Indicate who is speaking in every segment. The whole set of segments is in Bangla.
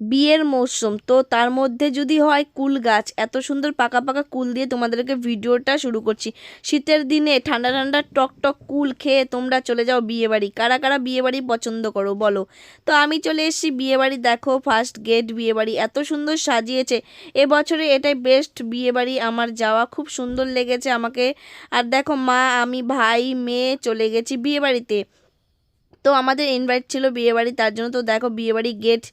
Speaker 1: বিয়ের মরশুম তো তার মধ্যে যদি হয় কুল গাছ, এত সুন্দর পাকা পাকা কুল দিয়ে তোমাদেরকে ভিডিওটা শুরু করছি। শীতের দিনে ঠান্ডা ঠান্ডা টক টক কুল খেয়ে তোমরা চলে যাও বিয়ে বাড়ি কারা কারা বিয়ে বাড়ি পছন্দ করো বলো। তো আমি চলে এসেছি বিয়ে বাড়ি দেখো ফার্স্ট গেট বিয়ে বাড়ি এত সুন্দর সাজিয়েছে। এবছরে এটাই বেস্ট বিয়ে বাড়ি আমার যাওয়া। খুব সুন্দর লেগেছে আমাকে। আর দেখো মা, আমি, ভাই, মেয়ে চলে গেছি বিয়ে বাড়িতে তো আমাদের ইনভাইট ছিল বিয়েবাড়ি তার জন্য তো দেখো বিয়েবাড়ি গেট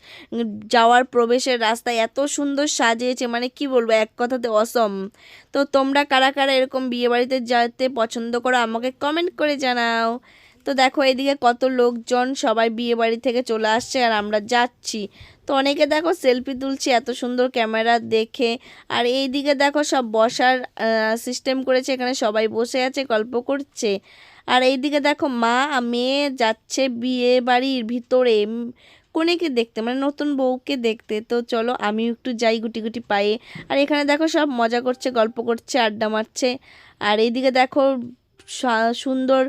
Speaker 1: যাওয়ার প্রবেশের রাস্তায় এত সুন্দর সাজিয়েছে মানে কি বলব, এক কথাতে অসম। তো তোমরা কারা কারা এরকম বিয়েবাড়িতে যেতে পছন্দ করো আমাকে কমেন্ট করে জানাও। তো দেখো এদিকে কত লোকজন সবাই বিয়ে বাড়ি থেকে চলে আসছে আর আমরা যাচ্ছি। তো অনেকে দেখো সেলফি তুলছে এত সুন্দর ক্যামেরা দেখে। আর এই দিকে দেখো সব বসার সিস্টেম করেছে, এখানে সবাই বসে আছে, গল্প করছে। আর এইদিকে দেখো মা মেয়ে যাচ্ছে বিয়ে বাড়ির ভিতরে কনেকে দেখতে মানে নতুন বউকে দেখতে। তো চলো আমিও একটু যাই গুটি গুটি পায়ে। আর এখানে দেখো সব মজা করছে, গল্প করছে, আড্ডা মারছে। আর এইদিকে দেখো সুন্দর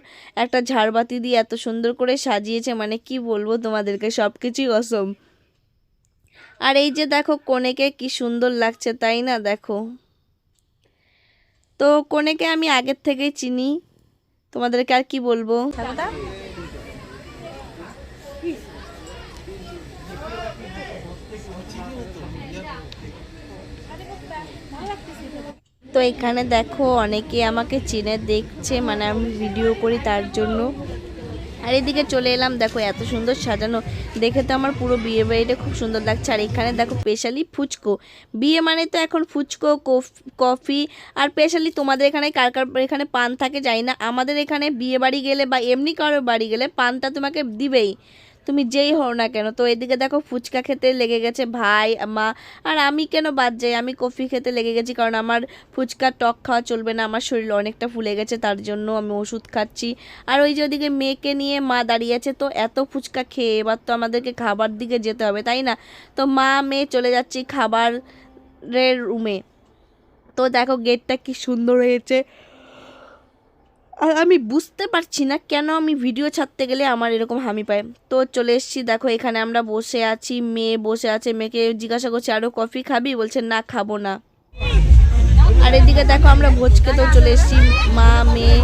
Speaker 1: একটা ঝাড়বাতি দিয়ে এত সুন্দর করে সাজিয়েছে মানে কি বলব তোমাদেরকে সব কিছুই অসম। আর এই যে দেখো কনেকে কি সুন্দর লাগছে, তাই না দেখো? তো কনেকে আমি আগের থেকেই চিনি। তোমাদেরকে আর কি বলব? তো এখানে দেখো অনেকে আমাকে চিনে দেখছে মানে আমি ভিডিও করি তার জন্য। আর এদিকে চলে এলাম, দেখো এত সুন্দর সাজানো। দেখে তো আমার পুরো বিয়ে বাড়িটা খুব সুন্দর লাগছে। আর এখানে দেখো স্পেশালি ফুচকো। বিয়ে মানে তো এখন ফুচকো, কফ- আর স্পেশালি তোমাদের এখানে কার কার এখানে পান থাকে যাই না। আমাদের এখানে বিয়ে বাড়ি গেলে বা এমনি কারোর বাড়ি গেলে পানটা তোমাকে দিবেই। তুমি যেই হও না কেন? তো এদিকে দেখো ফুচকা খেতে লেগে গেছে ভাই মা আর আমি কেন বাদ যাই? আমি কফি খেতে লেগে গেছি কারণ আমার ফুচকা টক খাওয়া চলবে না, আমার শরীর অনেকটা ফুলে গেছে, তার জন্য আমি ওষুধ খাচ্ছি। আর ওই যে ওদিকে মেয়েকে নিয়ে মা দাঁড়িয়ে আছে, তো এত ফুচকা খেয়ে এবার তো আমাদেরকে খাবার দিকে যেতে হবে, তাই না? তো মা, মেয়ে চলে যাচ্ছি খাবারের রুমে। তো দেখো গেটটা কি সুন্দর হয়েছে। আমি বুঝতে পারছি না কেন আমি ভিডিও ছাড়তে গেলে আমার এরকম হামি পায়। তো চলে এসেছি, দেখো এখানে আমরা বসে আছি, মেয়ে বসে আছে, মেয়েকে জিজ্ঞাসা করছি আরও কফি খাবি? বলছে, না, খাব না। আর এদিকে দেখো আমরা ভোজ খেতেও চলে এসেছি, মা, মেয়ে।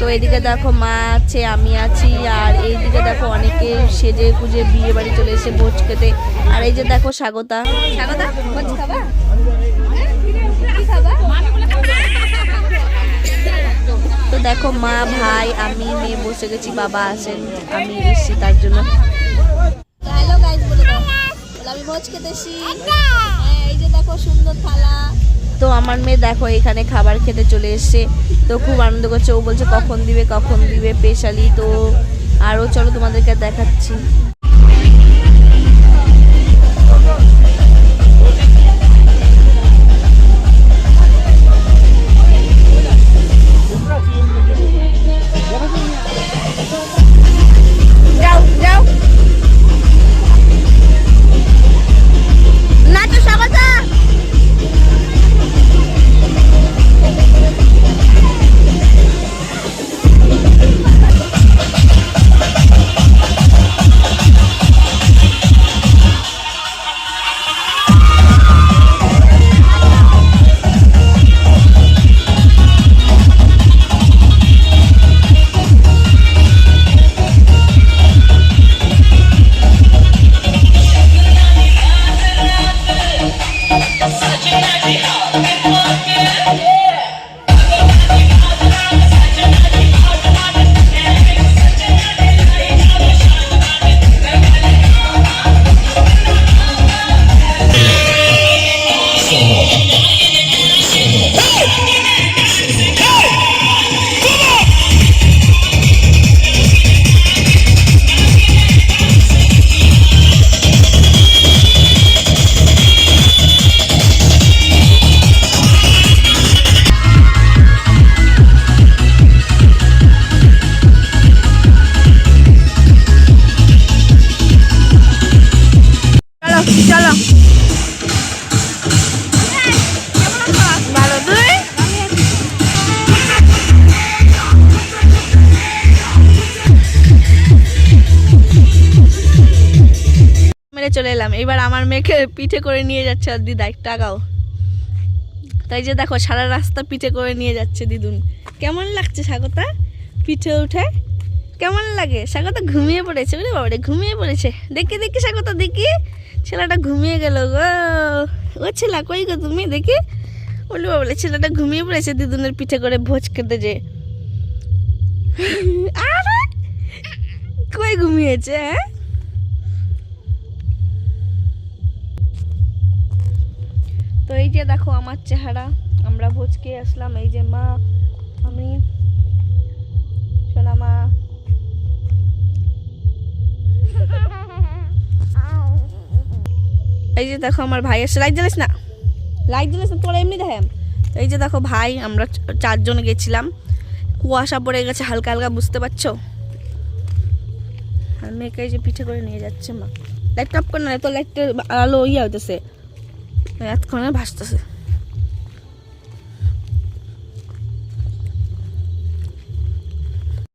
Speaker 1: তো এদিকে দেখো মা আছে, আমি আছি, আর এইদিকে দেখো অনেকে সেজে গুজে বিয়ে বাড়ি চলে এসে ভোজ খেতে। আর এই যে দেখো স্বাগতা।
Speaker 2: স্বাগতা, ভোজ খাবা
Speaker 1: দেখো মা ভাই আমি মেয়ে বসে গেছি বাবা আসেন আমি এসেছি তার জন্য।
Speaker 2: হ্যালো গাইস বলে দাও। আমি ভোজ খেতে হ্যাঁ এই যে দেখো সুন্দর থালা।
Speaker 1: তো আমার মেয়ে দেখো এখানে খাবার খেতে চলে এসছে। তো খুব আনন্দ করছে। ও বলছে কখন দিবে কখন দিবে? স্পেশালি তো। আরও চলো তোমাদেরকে দেখাচ্ছি।
Speaker 2: চলো
Speaker 1: মেরে এবার আমার মেয়েকে পিঠে করে নিয়ে যাচ্ছে। আর দিদা টাকাও তাই যে দেখো, সারা রাস্তা পিঠে করে নিয়ে যাচ্ছে দিদুন। কেমন লাগছে স্বাগতা? পিঠে উঠে। কেমন লাগে? স্বাগতা ঘুমিয়ে পড়েছে বুঝলি বাবারে, ঘুমিয়ে পড়েছে। দেখি দেখি স্বাগতা, দেখি। ছেলেটা ঘুমিয়ে গেল গো। ও ছেলা, কই গো তুমি? দেখি। বলি বাবলে ছেলেটা ঘুমিয়ে পড়েছে দিদুনের পিঠে করে ভোজ খেতে যে। কই ঘুমিয়েছে হ্যাঁ? তো এই যে দেখো আমার চেহারা, আমরা ভোজ খেয়ে আসলাম, এই যে মা, আমি সোনা মা এই যে দেখো আমার ভাই এসে লাইট জ্বালিস না? লাইট জ্বালিস না, তোরা এমনি দেখাম এই যে দেখো ভাই, আমরা চারজন গেছিলাম। কুয়াশা পড়ে গেছে, হালকা হালকা, বুঝতে পারছ? আর মেয়েকে এই যে পিঠে করে নিয়ে যাচ্ছে মা। লাইট অফ করে না তো লাইটটা আলো ইয়ে হইতেছে। এতক্ষণে ভাসতেছে।